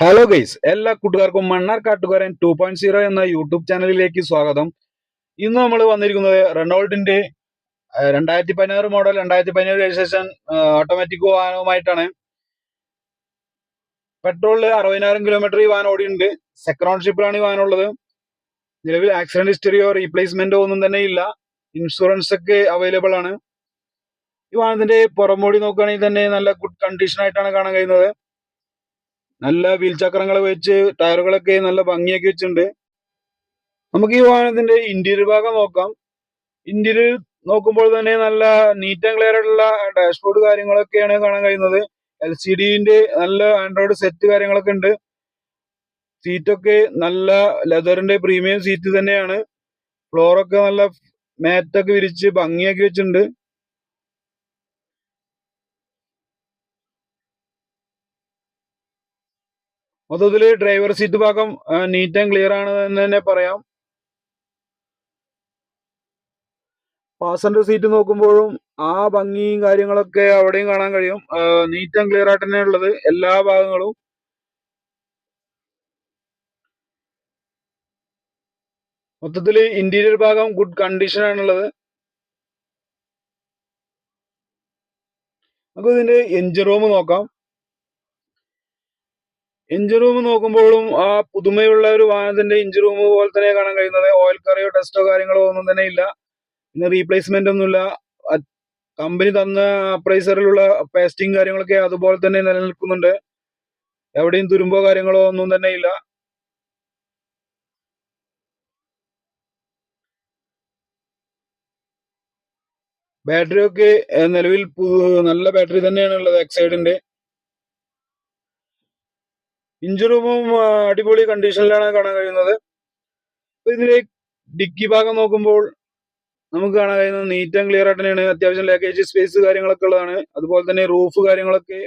Hello guys എല്ലാ കൂട്ടുകാർക്കും മണ്ണാർ കാട്ടുകാരൻ ടു പോയിന്റ് സീറോ എന്ന യൂട്യൂബ് ചാനലിലേക്ക് സ്വാഗതം. ഇന്ന് നമ്മൾ വന്നിരിക്കുന്നത് റെനോൾഡിന്റെ രണ്ടായിരത്തി പതിനാറ് മോഡൽ രണ്ടായിരത്തി പതിനേഴ് രജിസ്ട്രേഷൻ ഓട്ടോമാറ്റിക് വാഹനവുമായിട്ടാണ്. പെട്രോളിൽ അറുപതിനായിരം കിലോമീറ്റർ ഈ വാഹനം ഓടിയുണ്ട് സെക്കൻഡ് ഓൺഷിപ്പിലാണ് ഈ വാഹനം ഉള്ളത്. നിലവിൽ ആക്സിഡന്റ് ഹിസ്റ്ററിയോ റീപ്ലേസ്മെന്റോ ഒന്നും തന്നെ ഇല്ല. ഇൻഷുറൻസ് ഒക്കെ അവൈലബിൾ ആണ്. ഈ വാഹനത്തിന്റെ പുറമോടി നോക്കുകയാണെങ്കിൽ തന്നെ നല്ല ഗുഡ് കണ്ടീഷൻ ആയിട്ടാണ് കാണാൻ കഴിയുന്നത്. നല്ല വീൽ ചക്രങ്ങൾ വെച്ച് ടയറുകളൊക്കെ നല്ല ഭംഗിയാക്കി വെച്ചിട്ടുണ്ട്. നമുക്ക് ഈ വാഹനത്തിന്റെ ഇന്റീരിയർ ഭാഗം നോക്കാം. ഇന്റീരിയർ നോക്കുമ്പോൾ തന്നെ നല്ല നീറ്റ് ആൻഡ് ക്ലിയർ ആയിട്ടുള്ള ഡാഷ്ബോർഡ് കാര്യങ്ങളൊക്കെയാണ് കാണാൻ കഴിയുന്നത്. എൽ സി ഡിന്റെ നല്ല ആൻഡ്രോയിഡ് സെറ്റ് കാര്യങ്ങളൊക്കെ ഉണ്ട്. സീറ്റൊക്കെ നല്ല ലെതറിന്റെ പ്രീമിയം സീറ്റ് തന്നെയാണ്. ഫ്ലോറൊക്കെ നല്ല മാറ്റൊക്കെ വിരിച്ച് ഭംഗിയാക്കി വെച്ചിട്ടുണ്ട്. മൊത്തത്തിൽ ഡ്രൈവർ സീറ്റ് ഭാഗം നീറ്റ് ആൻഡ് ക്ലിയർ ആണ് എന്ന് തന്നെ പറയാം. പാസഞ്ചർ സീറ്റ് നോക്കുമ്പോഴും ആ ഭംഗിയും കാര്യങ്ങളൊക്കെ അവിടെയും കാണാൻ കഴിയും. നീറ്റ് ആൻഡ് ക്ലിയർ ആയിട്ട് തന്നെ ഉള്ളത് എല്ലാ ഭാഗങ്ങളും. മൊത്തത്തിൽ ഇന്റീരിയർ ഭാഗം ഗുഡ് കണ്ടീഷൻ ആണുള്ളത്. നമുക്ക് ഇതിന്റെ എഞ്ചിൻ റൂം നോക്കാം. എഞ്ചിൻ റൂം നോക്കുമ്പോഴും ആ പുതുമയുള്ള ഒരു വാഹനത്തിന്റെ ഇഞ്ചി റൂം പോലെ തന്നെ കാണാൻ കഴിയുന്നത്. ഓയിൽ കറിയോ ടെസ്റ്റോ കാര്യങ്ങളോ ഒന്നും തന്നെ ഇല്ല. പിന്നെ റീപ്ലേസ്മെന്റ് ഒന്നുമില്ല. കമ്പനി തന്ന പ്രൈസറിലുള്ള പേസ്റ്റിംഗ് കാര്യങ്ങളൊക്കെ അതുപോലെ തന്നെ നിലനിൽക്കുന്നുണ്ട്. എവിടെയും തുരുമ്പോ കാര്യങ്ങളോ ഒന്നും തന്നെ ഇല്ല. ബാറ്ററി ഒക്കെ നിലവിൽ നല്ല ബാറ്ററി തന്നെയാണ് ഉള്ളത് എക്സൈഡിന്റെ ഇഞ്ചിൻ റൂമും അടിപൊളി കണ്ടീഷനിലാണ് കാണാൻ കഴിയുന്നത്. അപ്പൊ ഇതിലെ ഡിക്കി ഭാഗം നോക്കുമ്പോൾ നമുക്ക് കാണാൻ കഴിയുന്നത് നീറ്റ് ആൻഡ് ക്ലിയർ ആയിട്ട് തന്നെയാണ് അത്യാവശ്യം ലഗേജ് സ്പേസ് കാര്യങ്ങളൊക്കെ ഉള്ളതാണ്. അതുപോലെ തന്നെ റൂഫ് കാര്യങ്ങളൊക്കെ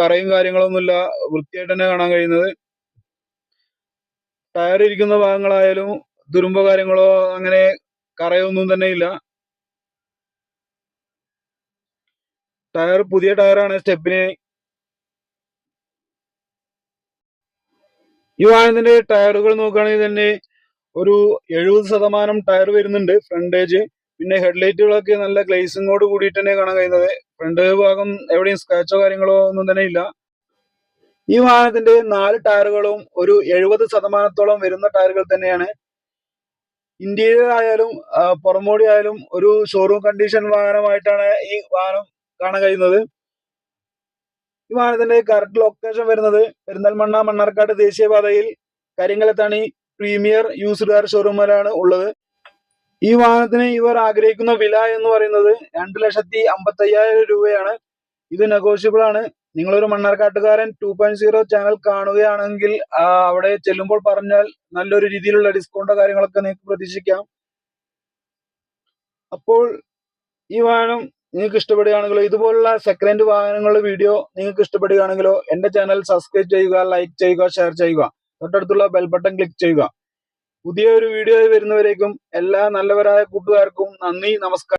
കറയും കാര്യങ്ങളൊന്നുമില്ല. വൃത്തിയായിട്ട് തന്നെ കാണാൻ കഴിയുന്നത്. ടയർ ഇരിക്കുന്ന ഭാഗങ്ങളായാലും തുരുമ്പോ കാര്യങ്ങളോ അങ്ങനെ കറയൊന്നും തന്നെ ഇല്ല. ടയർ പുതിയ ടയറാണ് സ്റ്റെപ്പിന് ഈ വാഹനത്തിന്റെ ടയറുകൾ നോക്കുകയാണെങ്കിൽ തന്നെ ഒരു എഴുപത് ശതമാനം ടയർ വരുന്നുണ്ട് ഫ്രണ്ടേജ്. പിന്നെ ഹെഡ്ലൈറ്റുകളൊക്കെ നല്ല ഗ്ലേസിങ്ങോട് കൂടിയിട്ട് തന്നെ കാണാൻ കഴിയുന്നത്. ഫ്രണ്ട് ഭാഗം എവിടെയും സ്ക്രാച്ചോ കാര്യങ്ങളോ ഒന്നും തന്നെ ഇല്ല. ഈ വാഹനത്തിന്റെ നാല് ടയറുകളും ഒരു എഴുപത് ശതമാനത്തോളം വരുന്ന ടയറുകൾ തന്നെയാണ്. ഇന്റീരിയർ ആയാലും പുറമോടി ആയാലും ഒരു ഷോറൂം കണ്ടീഷൻ വാഹനമായിട്ടാണ് ഈ വാഹനം കാണാൻ കഴിയുന്നത്. ഈ വാഹനത്തിന്റെ കറക്റ്റ് ലൊക്കേഷൻ വരുന്നത് പെരിന്തൽമണ്ണ മണ്ണാർക്കാട് ദേശീയപാതയിൽ കരിങ്കലത്താണി പ്രീമിയർ യൂസ്ഡ് കാർ ഷോറൂമിലാണ് ഉള്ളത്. ഈ വാഹനത്തിന് ഇവർ ആഗ്രഹിക്കുന്ന വില എന്ന് പറയുന്നത് രണ്ട് ലക്ഷത്തി അമ്പത്തി അയ്യായിരം രൂപയാണ്. ഇത് നെഗോഷ്യബിൾ ആണ്. നിങ്ങളൊരു മണ്ണാർക്കാട്ടുകാരൻ ടു പോയിന്റ് സീറോ ചാനൽ കാണുകയാണെങ്കിൽ അവിടെ ചെല്ലുമ്പോൾ പറഞ്ഞാൽ നല്ലൊരു രീതിയിലുള്ള ഡിസ്കൗണ്ടോ കാര്യങ്ങളൊക്കെ നിങ്ങൾക്ക് പ്രതീക്ഷിക്കാം. അപ്പോൾ ഈ വാഹനം നിങ്ങൾക്ക് ഇഷ്ടപ്പെടുകയാണെങ്കിലോ ഇതുപോലുള്ള സെക്കൻഡ് വാഹനങ്ങളുടെ വീഡിയോ നിങ്ങൾക്ക് ഇഷ്ടപ്പെടുകയാണെങ്കിലോ എന്റെ ചാനൽ സബ്സ്ക്രൈബ് ചെയ്യുക ലൈക്ക് ചെയ്യുക ഷെയർ ചെയ്യുക. തൊട്ടടുത്തുള്ള ബെൽ ബട്ടൺ ക്ലിക്ക് ചെയ്യുക. പുതിയ ഒരു വീഡിയോ വരുന്നവരേക്കും എല്ലാ നല്ലവരായ കൂട്ടുകാർക്കും നന്ദി നമസ്കാരം.